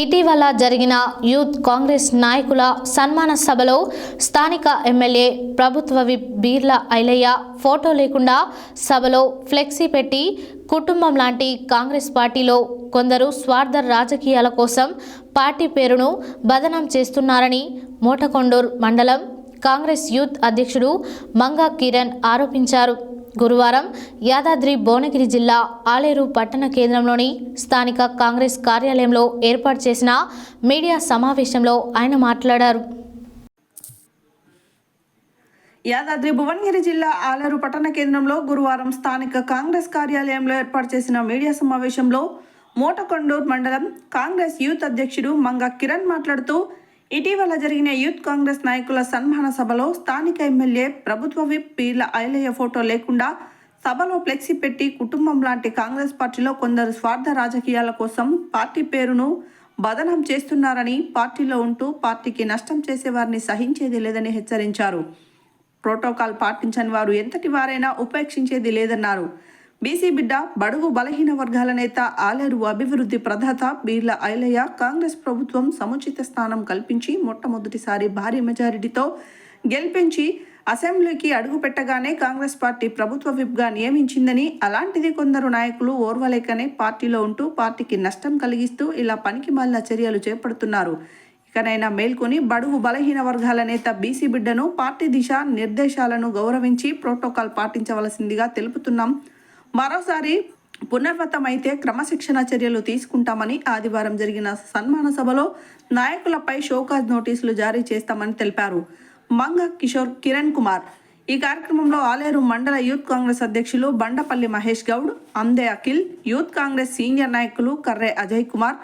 ఇటీవల జరిగిన యూత్ కాంగ్రెస్ నాయకుల సన్మాన సభలో స్థానిక ఎమ్మెల్యే ప్రభుత్వ విప్ బీర్ల ఐలయ్య ఫోటో లేకుండా సభలో ఫ్లెక్సీ పెట్టి కుటుంబం లాంటి కాంగ్రెస్ పార్టీలో కొందరు స్వార్థ రాజకీయాల కోసం పార్టీ పేరును బదనం చేస్తున్నారని మోటకొండూర్ మండలం కాంగ్రెస్ యూత్ అధ్యక్షుడు మంగా కిరణ్ ఆరోపించారు. గురువారం యాదాద్రి భువనగిరి జిల్లా ఆలేరు పట్టణ కేంద్రంలోని స్థానిక కాంగ్రెస్ కార్యాలయంలో ఏర్పాటు చేసిన మీడియా సమావేశంలో ఆయన మాట్లాడారు. యాదాద్రి భువనగిరి జిల్లా ఆలేరు పట్టణ కేంద్రంలో గురువారం స్థానిక కాంగ్రెస్ కార్యాలయంలో ఏర్పాటు చేసిన మీడియా సమావేశంలో మోటకొండూర్ మండలం కాంగ్రెస్ యూత్ అధ్యక్షుడు మంగ కిరణ్ మాట్లాడుతూ ఇటీవల జరిగిన యూత్ కాంగ్రెస్ నాయకుల సన్మాన సభలో స్థానిక ఎమ్మెల్యే ప్రభుత్వ విప్ పీర్ల ఐలయ్య ఫోటో లేకుండా సభలో ఫ్లెక్సీ పెట్టి కుటుంబం లాంటి కాంగ్రెస్ పార్టీలో కొందరు స్వార్థ రాజకీయాల కోసం పార్టీ పేరును బదనం చేస్తున్నారని పార్టీలో ఉంటూ పార్టీకి నష్టం చేసేవారిని సహించేది లేదని హెచ్చరించారు. ప్రోటోకాల్ పాటించని వారు ఎంతటి వారైనా ఉపేక్షించేది లేదన్నారు. బీసీ బిడ్డ బడుగు బలహీన వర్గాల నేత ఆలేరు అభివృద్ధి ప్రదాత బీర్ల ఐలయ్య కాంగ్రెస్ ప్రభుత్వం సముచిత స్థానం కల్పించి మొట్టమొదటిసారి భారీ మెజారిటీతో గెలిపించి అసెంబ్లీకి అడుగు పెట్టగానే కాంగ్రెస్ పార్టీ ప్రభుత్వ విప్గా నియమించిందని అలాంటిది కొందరు నాయకులు ఓర్వలేకనే పార్టీలో ఉంటూ పార్టీకి నష్టం కలిగిస్తూ ఇలా పనికి మాలిన చర్యలు చేపడుతున్నారు. ఇకనైనా మేల్కొని బడుగు బలహీన వర్గాల నేత బీసీ బిడ్డను పార్టీ దిశ నిర్దేశాలను గౌరవించి ప్రోటోకాల్ పాటించవలసిందిగా తెలుపుతున్నాం. మరోసారి పునర్వతమైతే క్రమశిక్షణ చర్యలు తీసుకుంటామని ఆదివారం జరిగిన సన్మాన సభలో నాయకులపై షోకాజ్ నోటీసులు జారీ చేస్తామని తెలిపారు. మంగ కిషోర్ కిరణ్ కుమార్. ఈ కార్యక్రమంలో ఆలేరు మండల యూత్ కాంగ్రెస్ అధ్యక్షులు బండపల్లి మహేష్ గౌడ్ అందే అఖిల్ యూత్ కాంగ్రెస్ సీనియర్ నాయకులు కర్రే అజయ్ కుమార్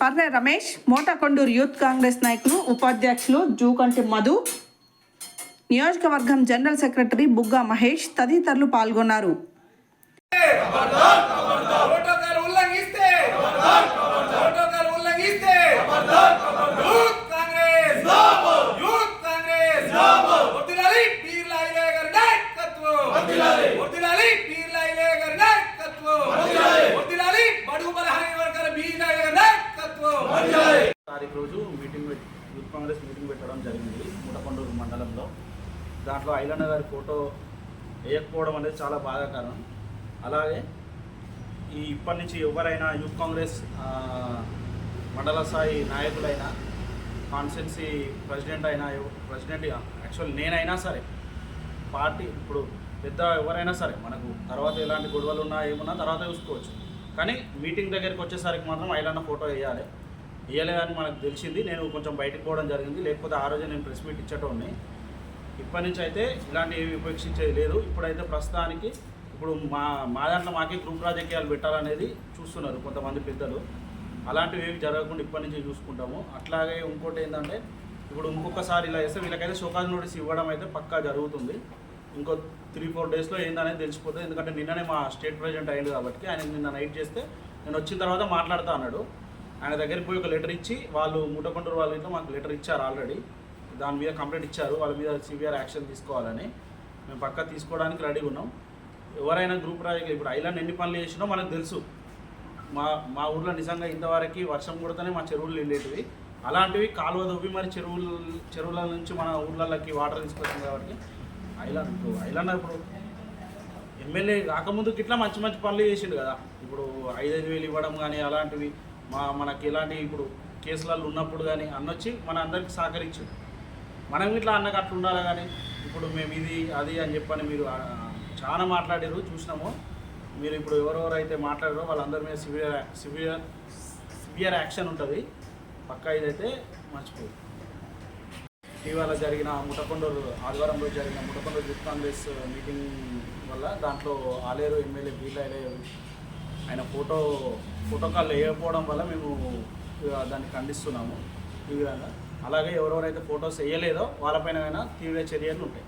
పర్రే రమేష్ మోటకొండూరు యూత్ కాంగ్రెస్ నాయకులు ఉపాధ్యక్షులు జూకంటి మధు నియోజకవర్గం జనరల్ సెక్రటరీ బుగ్గా మహేష్ తదితరులు పాల్గొన్నారు. ప్రోటోకాల్ ఉల్లంఘిస్తే ప్రోటోకాల్ ఉల్లంఘిస్తే యూత్ కాంగ్రెస్ యూత్ కాంగ్రెస్. వర్ధిల్లాలి పీర్ల ఐలయ్య గారి నాయకత్వం వర్ధిల్లాలి పీర్ల ఐలయ్య గారి నాయకత్వం వర్ధిల్లాలి బడుగు బలహీన వర్గాల బీద గారి నాయకత్వం. తారీఖు రోజు మీటింగ్ యూత్ కాంగ్రెస్ మీటింగ్ పెట్టడం జరిగింది ముటకొండూరు మండలంలో. దాంట్లో ఐలన్న గారి ఫోటో వేయకపోవడం అనేది చాలా బాధాకరం. అలాగే ఈ ఇప్పటి నుంచి ఎవరైనా యూత్ కాంగ్రెస్ మండల స్థాయి నాయకులైనా కాన్స్టిట్యున్సీ ప్రెసిడెంట్ అయినా ప్రెసిడెంట్ యాక్చువల్ నేనైనా సరే పార్టీ ఇప్పుడు పెద్ద ఎవరైనా సరే మనకు తర్వాత ఎలాంటి గొడవలు ఉన్నా ఏమున్నా తర్వాత చూసుకోవచ్చు. కానీ మీటింగ్ దగ్గరికి వచ్చేసరికి మాత్రం ఐలాండ్ ఫోటో వేయాలి. వేయలేదని మనకు తెలిసింది. నేను కొంచెం బయటకు పోవడం జరిగింది. లేకపోతే ఆ రోజు నేను ప్రెస్ మీట్ ఇచ్చేటోడిని. ఇప్పటి నుంచి అయితే ఇలాంటివి ఏమి ఉపేక్షించేది లేదు. ఇప్పుడైతే ప్రస్తుతానికి ఇప్పుడు మా మా దాంట్లో మాకే గ్రూప్ రాజకీయాలు పెట్టాలనేది చూస్తున్నారు కొంతమంది పెద్దలు. అలాంటివి ఏమి జరగకుండా ఇప్పటి నుంచి చూసుకుంటాము. అట్లాగే ఇంకోటి ఏంటంటే ఇప్పుడు ఇంకొకసారి ఇలా చేస్తే వీళ్ళకైతే షోకాజ్ నోటీస్ ఇవ్వడం అయితే పక్కా జరుగుతుంది. ఇంకో త్రీ ఫోర్ డేస్లో ఏందనేది తెలిసిపోతుంది. ఎందుకంటే నిన్ననే మా స్టేట్ ప్రెసిడెంట్ అయ్యింది కాబట్టి ఆయన నిన్న నైట్ చేస్తే నేను వచ్చిన తర్వాత మాట్లాడుతా అన్నాడు. ఆయన దగ్గరికి పోయి ఒక లెటర్ ఇచ్చి వాళ్ళు ముఠకొండూరు వాళ్ళ ఇంట్లో మాకు లెటర్ ఇచ్చారు ఆల్రెడీ దాని మీద కంప్లైంట్ ఇచ్చారు. వాళ్ళ మీద సివియర్ యాక్షన్ తీసుకోవాలని. మేము పక్కా తీసుకోవడానికి రెడీగా ఉన్నాం. ఎవరైనా గ్రూప్ రాజకీయాలు ఇప్పుడు ఐలాండ్ ఎన్ని పనులు చేసినో మనకు తెలుసు. మా మా ఊర్లో నిజంగా ఇంతవరకు వర్షం కొడితేనే మా చెరువులు నిండేటివి. అలాంటివి కాలువ దొవ్వి మరి చెరువులు చెరువుల నుంచి మన ఊర్లలోకి వాటర్ తీసుకొచ్చింది కాబట్టి ఐలాండ్ ఇప్పుడు ఐలాండ్ ఇప్పుడు ఎమ్మెల్యే రాకముందుకి ఇట్లా మంచి మంచి పనులు చేసిండు కదా. ఇప్పుడు ఐదైదు వేలు ఇవ్వడం కానీ అలాంటివి మా మనకి ఇలాంటి ఇప్పుడు కేసులలో ఉన్నప్పుడు కానీ అన్నొచ్చి మన అందరికి సహకరించిండు. మనం ఇట్లా అన్నకు అట్లా ఉండాలి కానీ ఇప్పుడు మేము ఇది అది అని చెప్పని మీరు చాలా మాట్లాడారు చూసినాము. మీరు ఇప్పుడు ఎవరెవరైతే మాట్లాడారో వాళ్ళందరి మీద సివియర్ సివియర్ సివియర్ యాక్షన్ ఉంటుంది. పక్కా ఇదైతే మర్చిపోదు ఇటీవల జరిగిన ముటకొండూరు ఆదివారంలో జరిగిన ముటకొండూరు యూత్ కాంగ్రెస్ మీటింగ్ వల్ల దాంట్లో ఆలేరు ఎమ్మెల్యే బీలయ్య ఆయన ఫోటో ఫోటోకాల్ వేయకపోవడం వల్ల మేము దాన్ని ఖండిస్తున్నాము ఈ విధంగా. అలాగే ఎవరెవరైతే ఫొటోస్ వేయలేదో వాళ్ళపైన అయినా తీవ్ర చర్యలు ఉంటాయి.